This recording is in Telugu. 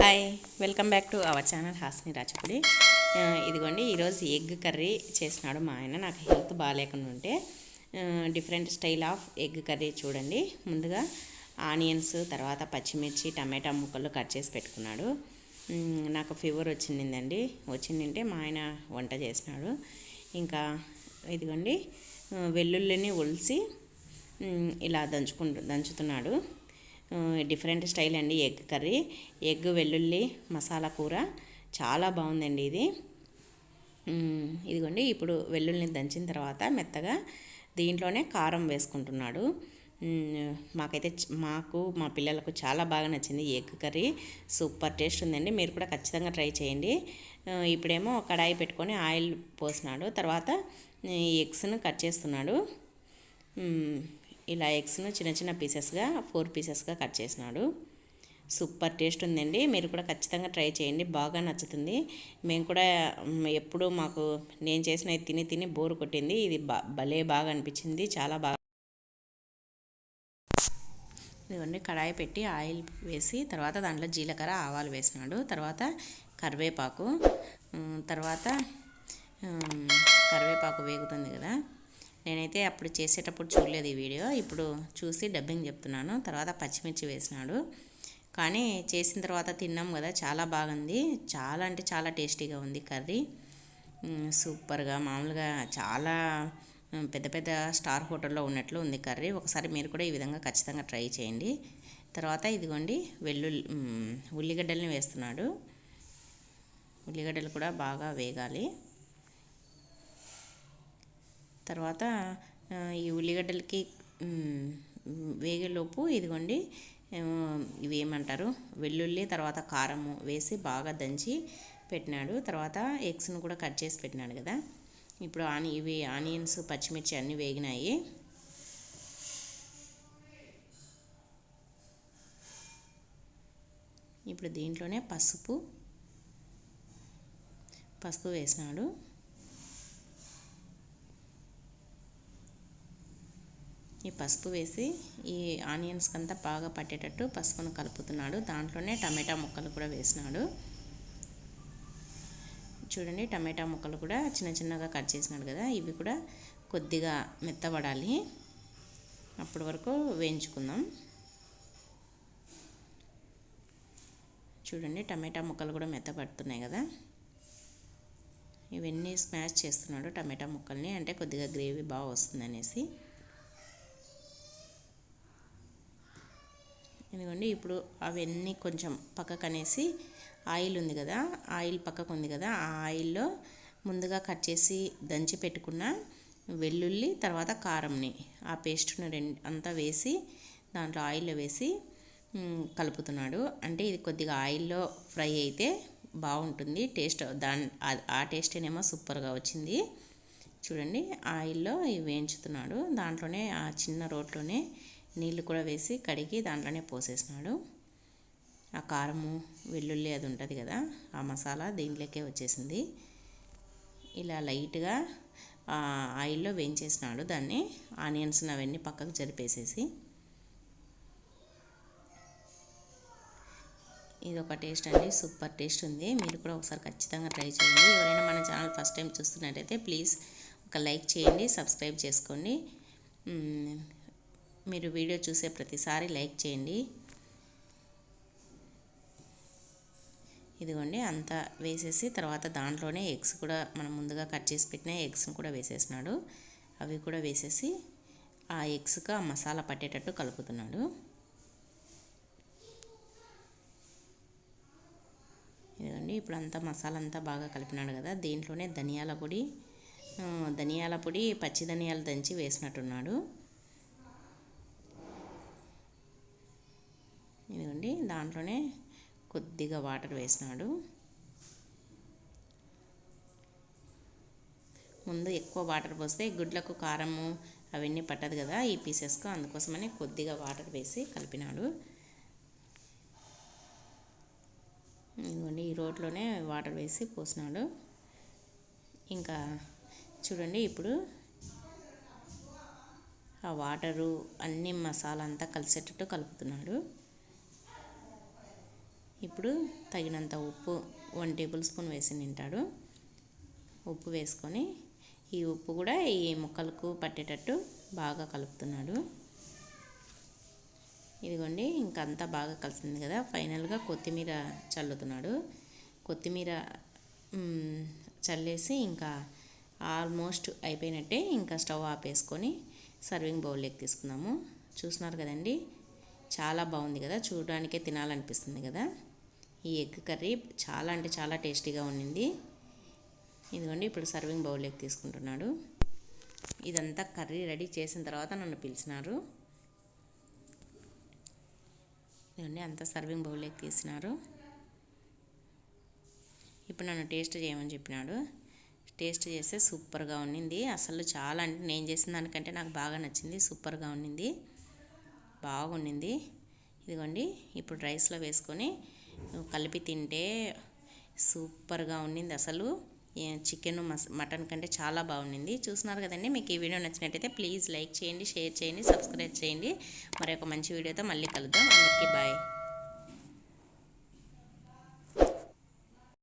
Hi welcome back to our channel Hasini Rachapudi ఇదిగోండి ఈరోజు ఎగ్ కర్రీ చేసినాడు మా ఆయన. నాకు హెల్త్ బాగాలేకుండా ఉంటే different style of egg curry చూడండి. ముందుగా ఆనియన్స్ తర్వాత పచ్చిమిర్చి టమాటా ముక్కలు కట్ చేసి పెట్టుకున్నాడు. Mm, నాకు ఫీవర్ వచ్చిందండి. వచ్చిందంటే మా ఆయన వంట చేసినాడు ఇంకా ఇదిగోండి uh, వెల్లుల్లిని ఒలిసి mm, ఇలా దంచుకుంటు దంచుతున్నాడు. డిఫరెంట్ స్టైల్ అండి ఎగ్ కర్రీ. ఎగ్ వెల్లుల్లి మసాలా కూర. చాలా బాగుందండి ఇది. ఇదిగోండి ఇప్పుడు వెల్లుల్లిని దంచిన తర్వాత మెత్తగా దీంట్లోనే కారం వేసుకుంటున్నాడు. మాకైతే మాకు మా పిల్లలకు చాలా బాగా నచ్చింది ఎగ్ కర్రీ. సూపర్ టేస్ట్ ఉందండి. మీరు కూడా ఖచ్చితంగా ట్రై చేయండి. ఇప్పుడేమో కడాయి పెట్టుకొని ఆయిల్ పోసినాడు. తర్వాత ఎగ్స్ను కట్ చేస్తున్నాడు. ఇలా ఎగ్స్ను చిన్న చిన్న పీసెస్గా ఫోర్ పీసెస్గా కట్ చేసినాడు. సూపర్ టేస్ట్ ఉందండి. మీరు కూడా ఖచ్చితంగా ట్రై చేయండి. బాగా నచ్చుతుంది. మేము కూడా ఎప్పుడు మాకు నేను చేసిన తిని తిని బోరు కొట్టింది. ఇది బా భలే బాగా అనిపించింది. చాలా బాగా ఇదిగోండి కడాయి పెట్టి ఆయిల్ వేసి తర్వాత దాంట్లో జీలకర్ర ఆవాలు వేసినాడు. తర్వాత కరివేపాకు తర్వాత కరివేపాకు వేగుతుంది కదా. నేనైతే అప్పుడు చేసేటప్పుడు చూడలేదు ఈ వీడియో. ఇప్పుడు చూసి డబ్బింగ్ చెప్తున్నాను. తర్వాత పచ్చిమిర్చి వేసినాడు. కానీ చేసిన తర్వాత తిన్నాం కదా చాలా బాగుంది. చాలా అంటే చాలా టేస్టీగా ఉంది కర్రీ. సూపర్గా మామూలుగా చాలా పెద్ద పెద్ద స్టార్ హోటల్లో ఉన్నట్లు ఉంది కర్రీ. ఒకసారి మీరు కూడా ఈ విధంగా ఖచ్చితంగా ట్రై చేయండి. తర్వాత ఇదిగోండి వెల్లుల్లి ఉల్లిగడ్డల్ని వేస్తున్నాడు. ఉల్లిగడ్డలు కూడా బాగా వేగాలి. తర్వాత ఈ ఉల్లిగడ్డలకి వేగేలోపు ఇదిగోండి ఇవేమంటారు ఇవి ఏమంటారు వెల్లుల్లి తర్వాత కారము వేసి బాగా దంచి పెట్టినాడు. తర్వాత ఎగ్స్ను కూడా కట్ చేసి పెట్టినాడు కదా. ఇప్పుడు ఆని ఇవి ఆనియన్స్ పచ్చిమిర్చి అన్నీ వేగినాయి. ఇప్పుడు దీంట్లోనే పసుపు పసుపు వేసినాడు. ఈ పసుపు వేసి ఈ ఆనియన్స్కి అంతా బాగా పట్టేటట్టు పసుపును కలుపుతున్నాడు. దాంట్లోనే టమాటా ముక్కలు కూడా వేసినాడు. చూడండి టమాటా ముక్కలు కూడా చిన్న చిన్నగా కట్ చేసినాడు కదా ఇవి కూడా కొద్దిగా మెత్తబడాలి. అప్పటి వరకు వేయించుకుందాం. చూడండి టమాటా ముక్కలు కూడా మెత్తపడుతున్నాయి కదా. ఇవన్నీ స్మాష్ చేస్తున్నాడు టమాటా ముక్కల్ని అంటే కొద్దిగా గ్రేవీ బాగా వస్తుంది అనేసి ఎందుకంటే ఇప్పుడు అవన్నీ కొంచెం పక్కకు అనేసి ఆయిల్ ఉంది కదా ఆయిల్ పక్కకు ఉంది కదా ఆ ఆయిల్లో ముందుగా కట్ చేసి దంచి పెట్టుకున్న వెల్లుల్లి తర్వాత కారంని ఆ పేస్ట్ను రెండు అంతా వేసి దాంట్లో ఆయిల్లో వేసి కలుపుతున్నాడు. అంటే ఇది కొద్దిగా ఆయిల్లో ఫ్రై అయితే బాగుంటుంది టేస్ట్ దాని ఆ- టేస్ట్ ఏమో సూపర్గా వచ్చింది. చూడండి ఆయిల్లో వేయించుతున్నాడు. దాంట్లోనే ఆ చిన్న రోట్లోనే నీళ్ళు కూడా వేసి కడిగి దాంట్లోనే పోసేసినాడు. ఆ కారము వెల్లుల్లి అది ఉంటుంది కదా ఆ మసాలా దీంట్లోకే వచ్చేసింది. ఇలా లైట్గా ఆ ఆయిల్లో వేయించేసినాడు. దాన్ని ఆనియన్స్ అవన్నీ పక్కకు జరిపేసేసి. ఇది ఒక టేస్ట్ అండి. సూపర్ టేస్ట్ ఉంది. మీరు కూడా ఒకసారి ఖచ్చితంగా ట్రై చేయండి. ఎవరైనా మన ఛానల్ ఫస్ట్ టైం చూస్తున్నట్టయితే ప్లీజ్ ఒక లైక్ చేయండి సబ్స్క్రైబ్ చేసుకోండి. మీరు వీడియో చూసే ప్రతిసారి లైక్ చేయండి. ఇదిగోండి అంతా వేసేసి తర్వాత దాంట్లోనే ఎగ్స్ కూడా మనం ముందుగా కట్ చేసి పెట్టిన ఎగ్స్ని కూడా వేసేసినాడు అవి కూడా వేసేసి ఆ ఎగ్స్కి ఆ మసాలా పట్టేటట్టు కలుపుతున్నాడు. ఇదిగోండి ఇప్పుడు అంతా మసాలా అంతా బాగా కలిపినాడు కదా దీంట్లోనే ధనియాల పొడి ధనియాల పొడి పచ్చి ధనియాలు దంచి వేసినట్టున్నాడు. ఇదిగోండి దాంట్లోనే కొద్దిగా వాటర్ వేసినాడు. ముందు ఎక్కువ వాటర్ పోస్తే గుడ్లకు కారము అవన్నీ పట్టదు కదా ఈ పీసెస్కు అందుకోసమని కొద్దిగా వాటర్ వేసి కలిపినాడు. ఇదిగోండి ఈ రోట్లోనే వాటర్ వేసి పోసినాడు. ఇంకా చూడండి ఇప్పుడు ఆ వాటరు అన్ని మసాలా అంతా కలిసేటట్టు కలుపుతున్నాడు. ఇప్పుడు తగినంత ఉప్పు వన్ టేబుల్ స్పూన్ వేసి తింటాడు ఉప్పు వేసుకొని ఈ ఉప్పు కూడా ఈ ముక్కలకు పట్టేటట్టు బాగా కలుపుతున్నాడు. ఇదిగోండి ఇంకా అంతా బాగా కలిసింది కదా. ఫైనల్గా కొత్తిమీర చల్లుతున్నాడు. కొత్తిమీర చల్లేసి ఇంకా ఆల్మోస్ట్ అయిపోయినట్టే ఇంకా స్టవ్ ఆపేసుకొని సర్వింగ్ బౌల్లోకి తీసుకున్నాము చూస్తున్నారు కదండి? చాలా బాగుంది కదా. చూడడానికే తినాలనిపిస్తుంది కదా. ఈ ఎగ్ కర్రీ చాలా అంటే చాలా టేస్టీగా ఉండింది ఇదిగోండి ఇప్పుడు సర్వింగ్ బౌల్లోకి తీసుకుంటున్నాడు. ఇదంతా కర్రీ రెడీ చేసిన తర్వాత నన్ను పిలిచినారు. ఇదిగోండి అంతా సర్వింగ్ బౌల్లోకి తీసినారు. ఇప్పుడు నన్ను టేస్ట్ చేయమని చెప్పినాడు. టేస్ట్ చేస్తే సూపర్గా ఉండింది అసలు చాలా అంటే నేను చేసిన దానికంటే నాకు బాగా నచ్చింది. సూపర్గా ఉండింది బాగుండింది ఇదిగోండి ఇప్పుడు రైస్లో వేసుకొని కలిపి తింటే సూపర్గా ఉండింది అసలు చికెన్ మటన్ కంటే చాలా బాగుండింది చూస్తున్నారు కదండి మీకు ఈ వీడియో నచ్చినట్టయితే ప్లీజ్ లైక్ చేయండి షేర్ చేయండి సబ్స్క్రైబ్ చేయండి. మరి ఒక మంచి వీడియోతో మళ్ళీ కలుద్దాం. అందరికీ బాయ్.